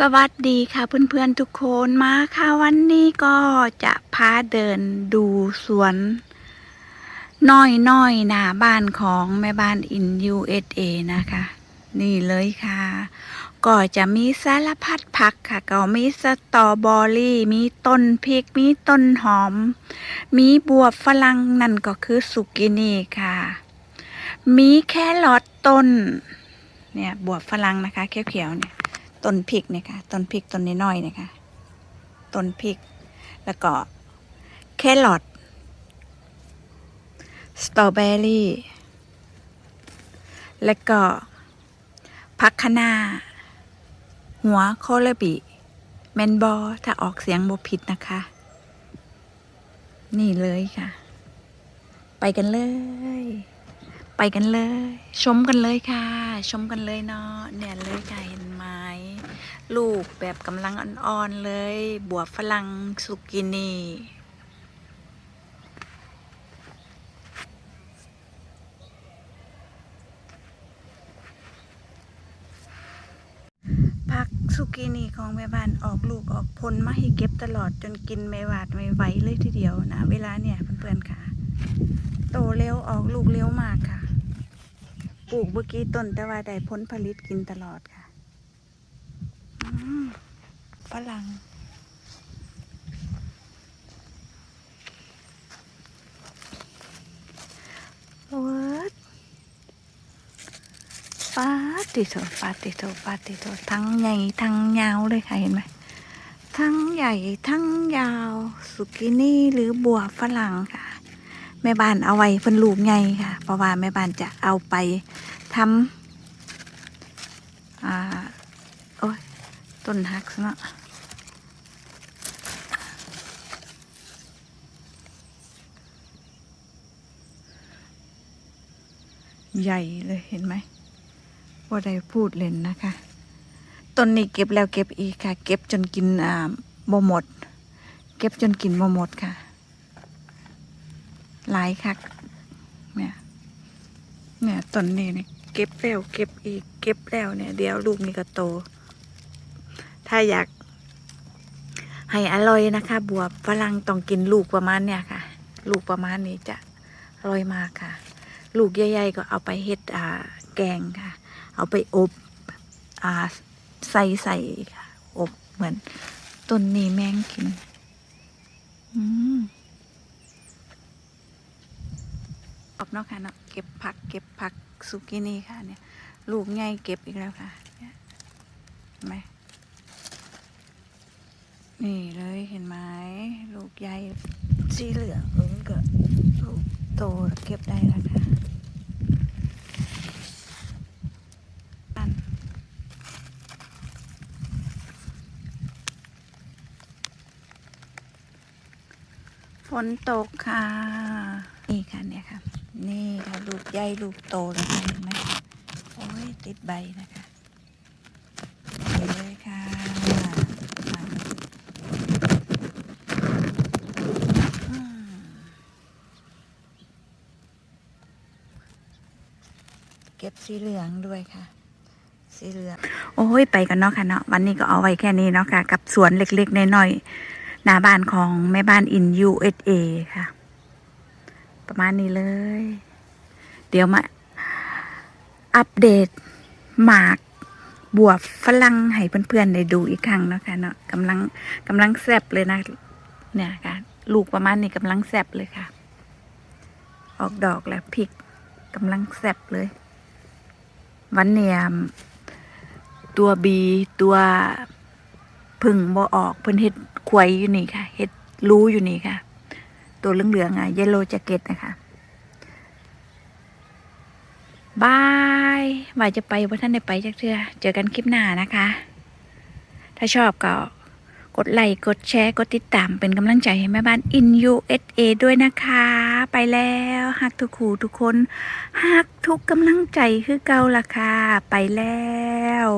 สวัสดีค่ะเพื่อนๆทุกคนมาค่ะวันนี้ก็จะพาเดินดูสวนน้อยๆหน้าบ้านของแม่บ้านอิน USA นะคะ นี่เลยค่ะ ก็จะมีสารพัดผักค่ะ ก็มีสตรอเบอรี่ มีต้นพริก มีต้นหอม มีบวบฝรั่งนั่นก็คือสุกินี่ค่ะ มีแครอทต้น เนี่ยบวบฝรั่งนะคะเขียวๆเนี่ย ต้นพริกเนี่ยค่ะต้นพริกต้นน้อยๆเนี่ยค่ะต้นพริก แล้วก็แครอทสตรอเบอรี่แล้วก็ผักคะน้าหัวโคลบิ แมนบอถ้าออกเสียงบ่ผิดนะคะ นี่เลยค่ะ ไปกันเลย ไปกันเลย ชมกันเลยค่ะ ชมกันเลยเนาะเนี่ยเลยค่ะเห็นไหม ลูกแบบกำลังอ่อนๆเลย บวบฝรั่งสุกินีผักสุกินีของแม่บ้านออกลูกออกผลมาให้เก็บตลอดจนกินไม่หวาดไม่ไหวเลยทีเดียวนะ เวลาเนี่ยเพื่อนๆค่ะ โตเร็วออกลูกเร็วมากค่ะ ปลูกเมื่อกี้ต้นแต่ว่าได้ผลผลิตกินตลอดค่ะ ฝรั่งวิร์ดปาติโถปาติโถปาติโถทั้งใหญ่ทั้งยาวเลยค่ะเห็นไหมทั้งใหญ่ทั้งยาวสุกินี่หรือบัวฝรั่งค่ะ แม่บ้านเอาไว้เพิ่นลูกไงค่ะ เพราะว่าแม่บ้านจะเอาไปทำอ่า ต้นหักซะนะใหญ่เลยเห็นไหมว่าได้พูดเล่นนะคะ ต้นนี้เก็บแล้วเก็บอีกค่ะ เก็บจนกินอ่าบ่หมด เก็บจนกินบ่หมดค่ะ หลายคักเนี่ยเนี่ยต้นนี้เนี่ยเก็บแล้วเก็บอีก เก็บแล้วเนี่ย เดี๋ยวลูกนี่ก็โต ถ้าอยากให้อร่อยนะคะ บวบฝรั่งต้องกินลูกประมาณเนี่ยค่ะ ลูกประมาณนี้จะอร่อยมากค่ะ ลูกใหญ่ๆก็เอาไปเฮ็ดอ่าแกงค่ะ เอาไปอบอ่าใส่ใส่ค่ะอบเหมือนต้นนี้แมงกินอืมออกเนาะค่ะเนาะเก็บผัก เก็บผักซุกินี่ค่ะเนี่ย ลูกใหญ่เก็บอีกแล้วค่ะเนี่ยเห็นไหม นี่เลยเห็นไหมลูกใหญ่สีเหลืองเออก็ลูกโตเก็บได้แล้วค่ะฝนตกค่ะ นี่ค่ะเนี่ยค่ะ นี่ค่ะลูกใหญ่ลูกโตแล้วเห็นไหมโอ้ยติดใบนะคะนี่เลยค่ะอืมเก็บสีเหลืองด้วยค่ะ สีเหลืองโอ้ยไปกันเนาะค่ะเนาะวันนี้ก็เอาไว้แค่นี้เนาะค่ะ กับสวนเล็กๆน้อยๆหน้าบ้านของแม่บ้านอิน USA ค่ะ ประมาณนี้เลย เดี๋ยวมาอัปเดตหมากบวบฝรั่งให้เพื่อนๆได้ดูอีกครั้งเนาะค่ะเนาะกำลังกำลังแซบเลยนะ เนี่ยค่ะ ลูกประมาณนี้กำลังแซบเลยค่ะ ออกดอกแล้วพริกกำลังแซบเลย วันเนียมตัวบีตัวพึ่งบ่ออกเพิ่นเฮ็ดควยอยู่นี่ค่ะเฮ็ดรู้อยู่นี่ค่ะ ตัวเหลืองๆอะเยลโลแจ็คเก็ตนะคะบายว่าจะไปว่าท่านได้ไปจากเทือเจอกันคลิปหน้านะคะ ถ้าชอบก็ กดไลค์กดแชร์ กดติดตามเป็นกำลังใจให้แม่บ้าน in USA ด้วยนะคะ ไปแล้วฮักทุกคู่ทุกคนฮักทุกกำลังใจคือเก่าละค่ะ ไปแล้ว